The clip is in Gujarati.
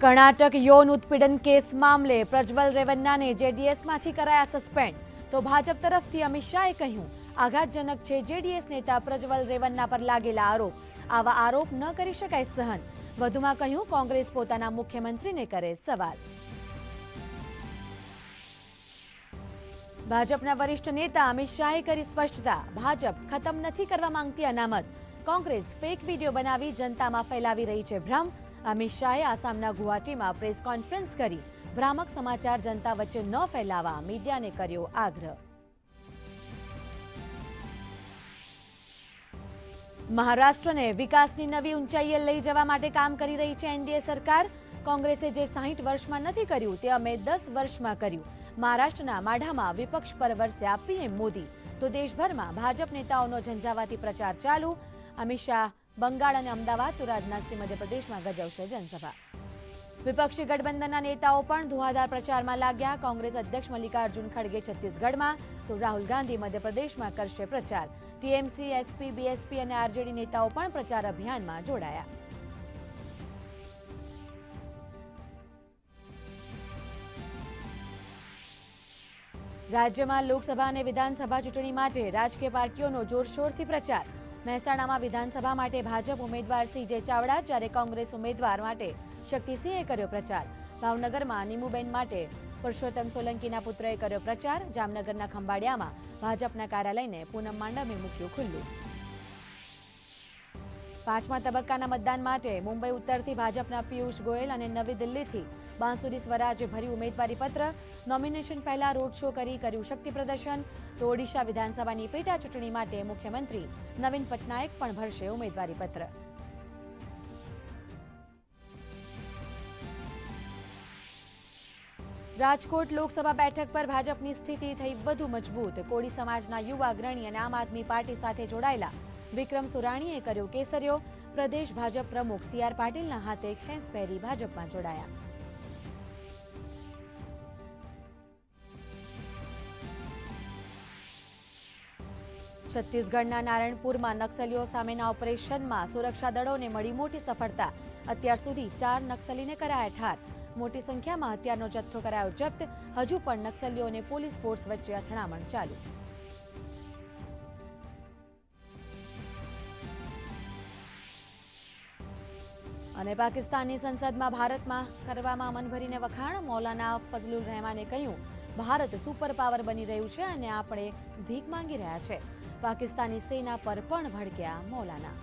કર્ણાટક યૌન ઉત્પીડન કેસ મામલે પ્રજ્વલ રેવન્નાને જેડીએસમાંથી કરાયા સસ્પેન્ડ. તો ભાજપ તરફથી અમિત શાહે કહ્યું, આઘાતજનક છે જેડીએસ નેતા પ્રજ્વલ રેવન્ના પર લાગેલા આરોપ. આવા આરોપ ન કરી શકાય સહન. વધુમાં કહ્યું, કોંગ્રેસ પોતાના મુખ્યમંત્રીને કરે સવાલ. ભાજપના વરિષ્ઠ નેતા અમિત શાહે કરી સ્પષ્ટતા. ભાજપ ખતમ નથી કરવા માંગતી અનામત. કોંગ્રેસ ફેક વીડિયો બનાવી જનતામાં ફેલાવી રહી છે ભ્રમ. અમિત શાહે આસામના ગુવાહાટીમાં પ્રેસ કોન્ફરન્સ કરી. ભ્રામક સમાચાર જનતા વચ્ચે ન ફેલાવા મીડિયાને કર્યો આગ્રહ. મહારાષ્ટ્રને વિકાસની નવી ઊંચાઈએ લઈ જવા માટે કામ કરી રહી છે એનડીએ સરકાર. કોંગ્રેસે જે સાહીઠ વર્ષમાં નથી કર્યું તે અમે દસ વર્ષમાં કર્યું. મહારાષ્ટ્રના માઢામાં વિપક્ષ પર વરસ્યા પીએમ મોદી. તો દેશભરમાં ભાજપ નેતાઓનો ઝંઝાવાતી પ્રચાર ચાલુ. અમિત શાહ બંગાળ અને અમદાવાદ તો રાજનાથસિંહ મધ્યપ્રદેશમાં ગજવશે જનસભા. વિપક્ષી ગઠબંધનના નેતાઓ પણ ધુઆધાર પ્રચારમાં લાગ્યા. કોંગ્રેસ અધ્યક્ષ મલ્લિકાર્જુન ખડગે છત્તીસગઢમાં, તો રાહુલ ગાંધી મધ્યપ્રદેશમાં કરશે પ્રચાર. ટીએમસી, એસપી, બીએસપી અને આરજેડી નેતાઓ પણ પ્રચાર અભિયાનમાં જોડાયા. રાજ્યમાં લોકસભા અને વિધાનસભા ચૂંટણી માટે રાજકીય પાર્ટીઓનો જોરશોરથી પ્રચાર. મહેસાણામાં વિધાનસભા માટે ભાજપ ઉમેદવાર સીજે ચાવડા જ્યારે કોંગ્રેસ ઉમેદવાર માટે શક્તિસિંહે કર્યો પ્રચાર. ભાવનગરમાં નીમુબેન માટે પુરુષોત્તમ સોલંકીના પુત્રએ કર્યો પ્રચાર. જામનગરના ખંભાળિયામાં ભાજપના કાર્યાલયને પૂનમ માંડવે મૂક્યું ખુલ્લું. પાંચમા તબક્કાના મતદાન માટે મુંબઈ ઉત્તરથી ભાજપના પિયુષ ગોયલ અને નવી દિલ્હીથી બાંસુરી સ્વરાજે ભર્યું ઉમેદવારી પત્ર. નોમિનેશન પહેલા રોડ શો કરી કર્યું શક્તિ પ્રદર્શન. તો ઓડિશા વિધાનસભાની પેટા ચૂંટણી માટે મુખ્યમંત્રી નવીન પટનાયક પણ ભરશે ઉમેદવારી પત્ર. રાજકોટ લોકસભા બેઠક પર ભાજપની સ્થિતિ થઈ વધુ મજબૂત. કોળી સમાજના યુવા અગ્રણી અને આમ આદમી પાર્ટી સાથે જોડાયેલા વિક્રમ સુરાણીએ કર્યો કેસર્યો. પ્રદેશ ભાજપ પ્રમુખ સી આર પાટીલના હાથે ખેંચ પહેરી ભાજપમાં જોડાયા. છત્તીસગઢના નારાયણપુરમાં નક્સલીઓ સામેના ઓપરેશનમાં સુરક્ષા દળોને મળી મોટી સફળતા. અત્યાર સુધી ચાર નક્સલીને કરાયા ઠાર. મોટી સંખ્યામાં હથિયારનો જથ્થો કરાયો જપ્ત. હજુ પણ નક્સલીઓને પોલીસ ફોર્સ વચ્ચે અથડામણ ચાલુ. અને પાકિસ્તાનની સંસદમાં ભારતમાં કરવામાં મનભરીને વખાણ, મૌલાના ફઝલુલ રહેમાને કહ્યું, ભારત સુપર પાવર બની રહ્યું છે અને આપણે ભીખ માંગી રહ્યા છે. પાકિસ્તાની સેના પર પણ ભડક્યા મૌલાના.